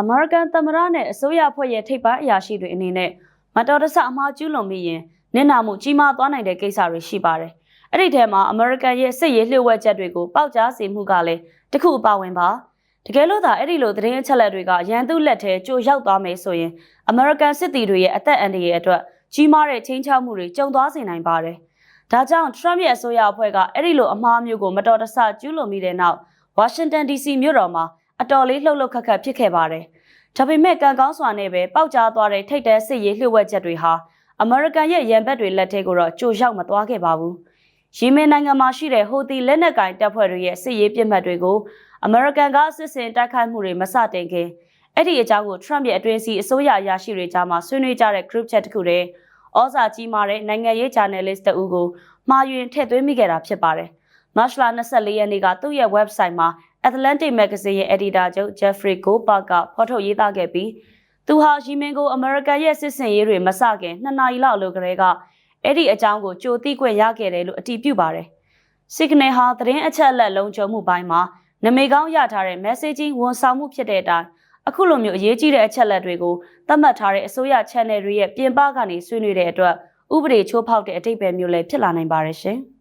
အမေရိကန်သမ္မတနဲ့အစိုးရအဖွဲ့ရဲ့ထိပ်ပိုင်းအရာရှိတွေအနေနဲ့မတော်တဆအမှားကျူးလွန်မိရင်နစ်နာမှုကြီးမားသွားနိုင်တဲ့ကိစ္စတွေရှိပါတယ်။အဲ့ဒီထဲမှာအမေရိကန်ရဲ့စစ်ရေးလျှို့ဝှက်ချက်တွေကိုပေါက်ကြားစေမှုကလည်းတစ်ခုအပါဝင်ပါ။တကယ်လို့သာအဲ့ဒီလိုသတင်းအချက်အလက်တွေကရန်သူလက်ထဲကြိုရောက်သွားမယ်ဆိုရင်အမေရိကန်စစ်သည်တွေရဲ့အသက်အန္တရာယ်အတွက်ကြီးမားတဲ့ချင်းချောက်မှုတွေကြုံသွားစေနိုင်ပါတယ်။ဒါကြောင့် Trump ရဲ့အစိုးရအဖွဲ့ကအဲ့ဒီလိုအမှားမျိုးကိုမတော်တဆကျူးလွန်မိတဲ့နောက်ဝါရှင်တန် DC မြို့တော်မှာ အတော်လေးလှုပ်လှုပ်ခတ်ခတ်ဖြစ်ခဲ့ပါတယ်။ဒါပေမဲ့ကံကောင်းစွာနဲ့ပဲပေါက်ကြားသွားတဲ့ထိတ်တဲစစ်ရေးလှုပ်ဝက်ချက်တွေဟာအမေရိကန်ရဲ့ရန်ဘက်တွေလက်ထဲကိုတော့ကြိုရောက်မသွားခဲ့ပါဘူး။ယီမင်နိုင်ငံမှာရှိတဲ့ဟိုသီလက်နက်ကင်တပ်ဖွဲ့တွေရဲ့စစ်ရေးပြစ်မှတ်တွေကိုအမေရိကန်ကစစ်စင်တိုက်ခိုက်မှုတွေမစတင်ခင်အဲ့ဒီအကြောင်းကို Trump ရဲ့အတွင်းစီအစိုးရအရာရှိတွေကြားမှာဆွေးနွေးကြတဲ့ group chat တစ်ခုတည်းဩဇာကြီးမားတဲ့နိုင်ငံရေး journalist တဦးကိုမှားယွင်းထည့်သွင်းမိခဲ့တာဖြစ်ပါတယ်။မတ်လ24ရက်နေ့ကသူ့ရဲ့ website မှာ Atlantic Magazine ရဲ့ editor ချုပ် Jeffrey Goldberg ကဖော်ထုတ်ရေးသားခဲ့ပြီးသူဟာရီမင်ကိုအမေရိကန်ရဲ့စစ်စင်ရေးတွေမစခင်နှစ်နာရီလောက်အလိုကလေးကအဲ့ဒီအကြောင်းကိုကြိုသိခွင့်ရခဲ့တယ်လို့အတည်ပြုပါတယ်။ Signal ဟာသတင်းအချက်အလက်လုံးချုံမှုပိုင်းမှာနမေကောင်းရထားတဲ့ messaging ဝန်ဆောင်မှုဖြစ်တဲ့အတိုင်းအခုလိုမျိုးအရေးကြီးတဲ့အချက်အလက်တွေကိုသတ်မှတ်ထားတဲ့အစိုးရ channel တွေရဲ့ပြင်ပကနေဆွေးနွေးတဲ့အတွက်ဥပဒေချိုးဖောက်တဲ့အတိတ်ပဲမျိုးလည်းဖြစ်လာနိုင်ပါတယ်ရှင်။